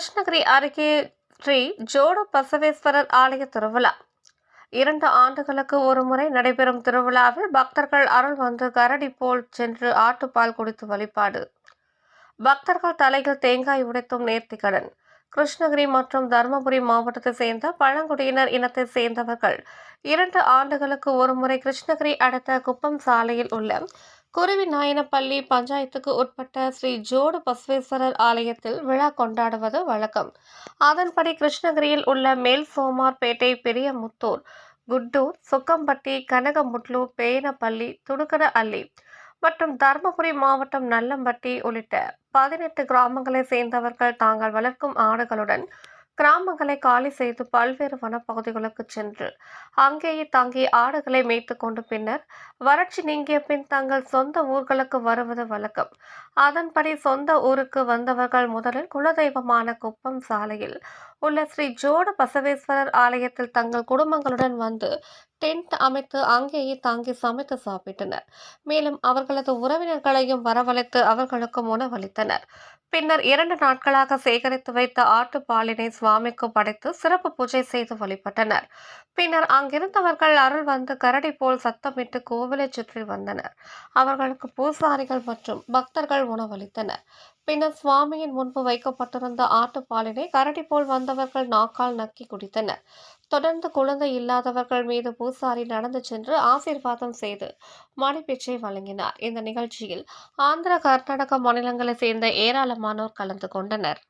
கிருஷ்ணகிரி அருகே ஸ்ரீ ஜோட பசவேஸ்வரர் ஆலய திருவிழா. இரண்டு ஆண்டுகளுக்கு ஒருமுறை நடைபெறும் திருவிழாவில் பக்தர்கள் அருள் வந்து கரடி போல் சென்று ஆட்டுப்பால் குடித்து வழிபாடு. பக்தர்கள் தலையில் தேங்காய் உடைத்தும் நேர்த்திக்கடன். கிருஷ்ணகிரி மற்றும் தருமபுரி மாவட்டத்தை சேர்ந்த பழங்குடியினர் இனத்தை சேர்ந்தவர்கள். இரண்டு ஆண்டுகளுக்கு ஒருமுறை கிருஷ்ணகிரி அடுத்த குப்பம் சாலையில் உள்ள குருவி நாயனப்பள்ளி பஞ்சாயத்துக்கு உட்பட்ட ஸ்ரீ ஜோடு பசவேஸ்வரர் ஆலயத்தில் விழா கொண்டாடுவது வழக்கம். அதன்படி கிருஷ்ணகிரியில் உள்ள மேல் சோமார்பேட்டை பெரியமுத்தூர் குட்டூர் சுக்கம்பட்டி கனகமுட்லு பேனப்பள்ளி துடுக்கர அள்ளி மற்றும் தருமபுரி மாவட்டம் நல்லம்பட்டி உள்ளிட்ட பதினெட்டு கிராமங்களை சேர்ந்தவர்கள் தாங்கள் வளர்க்கும் ஆடுகளுடன் கிராமங்களை காலி செய்து பல்வேறு வனப்பகுதிகளுக்கு சென்று அங்கேயே தங்கி ஆடுகளை மேய்த்து கொண்டு பின்னர் வறட்சி நீங்கிய பின் தங்கள் சொந்த ஊர்களுக்கு வருவது வழக்கம். அதன்படி சொந்த ஊருக்கு வந்தவர்கள் முதலில் குலதெய்வமான குப்பம் சாலையில் உள்ள ஸ்ரீ ஜோடு பசவேஸ்வரர் ஆலயத்தில் தங்கள் குடும்பங்களுடன் வந்து டென்ட் அமைத்து அங்கேயே தாங்கி சமைத்து சாப்பிட்டனர். மேலும் அவர்களது உறவினர்களையும் வரவழைத்து அவர்களுக்கும் உணவளித்தனர். பின்னர் இரண்டு நாட்களாக சேகரித்து வைத்த ஆட்டுப்பாலினை சுவாமிக்கு படைத்து சிறப்பு பூஜை செய்து வழிபட்டனர். பின்னர் அங்கிருந்தவர்கள் அருள் வந்து கரடி போல் சத்தமிட்டு கோவிலை சுற்றி வந்தனர். அவர்களுக்கு பூசாரிகள் மற்றும் பக்தர்கள் உணவளித்தனர். பின்னர் சுவாமியின் முன்பு வைக்கப்பட்டிருந்த ஆட்டுப்பாலினை கரடி போல் வந்தவர்கள் நாக்கால் நக்கி குடித்தனர் தொடர்ந்து குழந்தை இல்லாதவர்கள் மீது பூசாரி நடந்து சென்று ஆசீர்வாதம் செய்து மணிப்பிச்சை வழங்கினார் இந்த நிகழ்ச்சியில் ஆந்திர கர்நாடக மாநிலங்களைச் சேர்ந்த ஏராளமானோர் கலந்து கொண்டனர்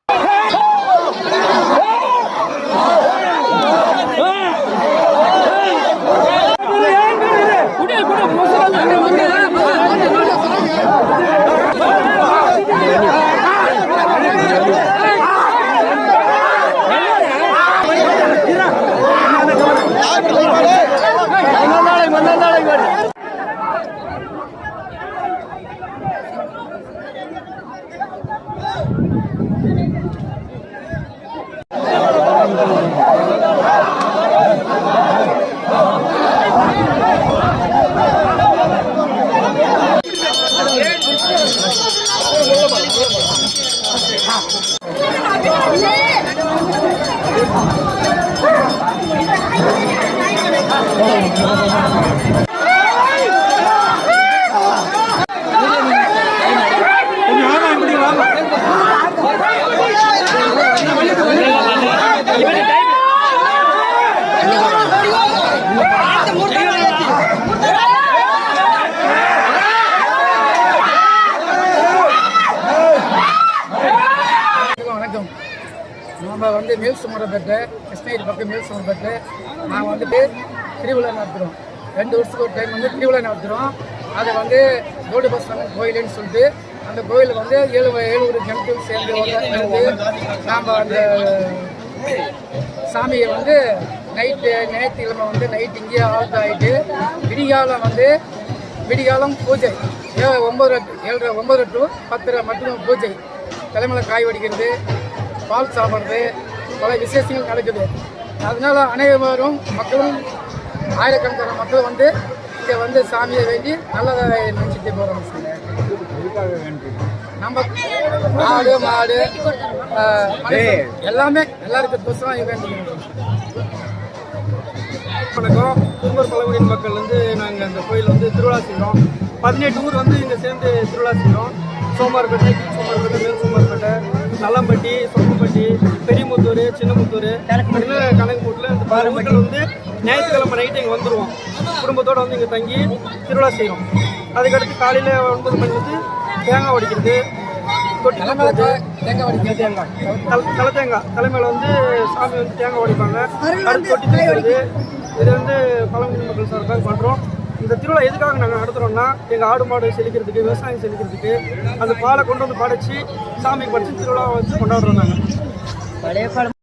வணக்கம், நம்ம வந்து மேல் சுமரப்பேட்டை கிருஷ்ணகிரி பக்கம் மேல் சுமரப்பேட்டை நாங்கள் வந்துட்டு திருவிழா நடத்துகிறோம் ரெண்டு வருஷத்துக்கு ஒரு டைம் வந்து திருவிழா நடத்துகிறோம் அதை வந்து கோடு பஸ் கோயிலுன்னு சொல்லிட்டு அந்த கோயிலில் வந்து ஏழு ஏழு ஒரு ஜனத்தில் சேர்ந்து வந்து நாம் அந்த சாமியை வந்து நைட்டு ஞாயிற்றுக்கிழமை வந்து நைட் இங்கேயே ஆழ்த்து ஆகிட்டு விடிகாலம் வந்து விடிகாலம் பூஜை. ஏ ஒம்பது ஏழரை ஒம்பது டு பத்தரை மட்டும் பூஜை. தலைமையில் காய் வடிக்கிறது. பால் சாப்பிட்றது பல விசேஷங்கள் நடக்குது. அதனால் அனைவரும் மக்களும் ஆயிரக்கணக்கான மக்கள் வந்து இங்கே வந்து சாமியை வேண்டி நல்லதாக நினச்சிட்டு போகிறோம் நம்ம ஆடு மாடு எல்லாமே எல்லாருக்கும் புதுசாக வேண்டிக்கிறோம் வணக்கம். குறும்பர் பழங்குடியின் மக்கள் வந்து நாங்கள் அந்த கோயில் வந்து திருவிழா செய்கிறோம் பதினெட்டு ஊர் வந்து இங்கே சேர்ந்து திருவிழா செய்கிறோம் சோமார்பேட்டை சோமார்பேட்டை மேல் சோமார்பேட்டை நல்லம்பட்டி சொப்பம்பட்டி பெரியமுத்தூர் சின்னமுத்தூர் கணக்குமுட்டில் இந்த பாரு மக்கள் வந்து ஞாயிற்றுக்கிழமை நைட்டு இங்கே வந்துடுவோம் குடும்பத்தோடு வந்து இங்கே தங்கி திருவிழா செய்கிறோம் அதுக்கடுத்து காலையில் ஒன்பது மணி வந்து தேங்காய் உடைக்கிறது தொட்டி கட்டுறது தேங்காய் தலை தேங்காய் தலைமையில் வந்து சாமி வந்து தேங்காய் உடைப்பாங்க அடுத்து தொட்டி தூக்குறது இது வந்து பழங்குடி மக்கள் சார்பாக பண்ணுறோம் இந்த திருவிழா எதுக்காக நாங்கள் நடத்துகிறோம்னா எங்கள் ஆடு மாடு செழிக்கிறதுக்கு விவசாயம் செழிக்கிறதுக்கு அந்த பாலை கொண்டு வந்து படைச்சி சாமி படைச்சி திருவிழா வச்சு கொண்டாடுறோம் நாங்கள்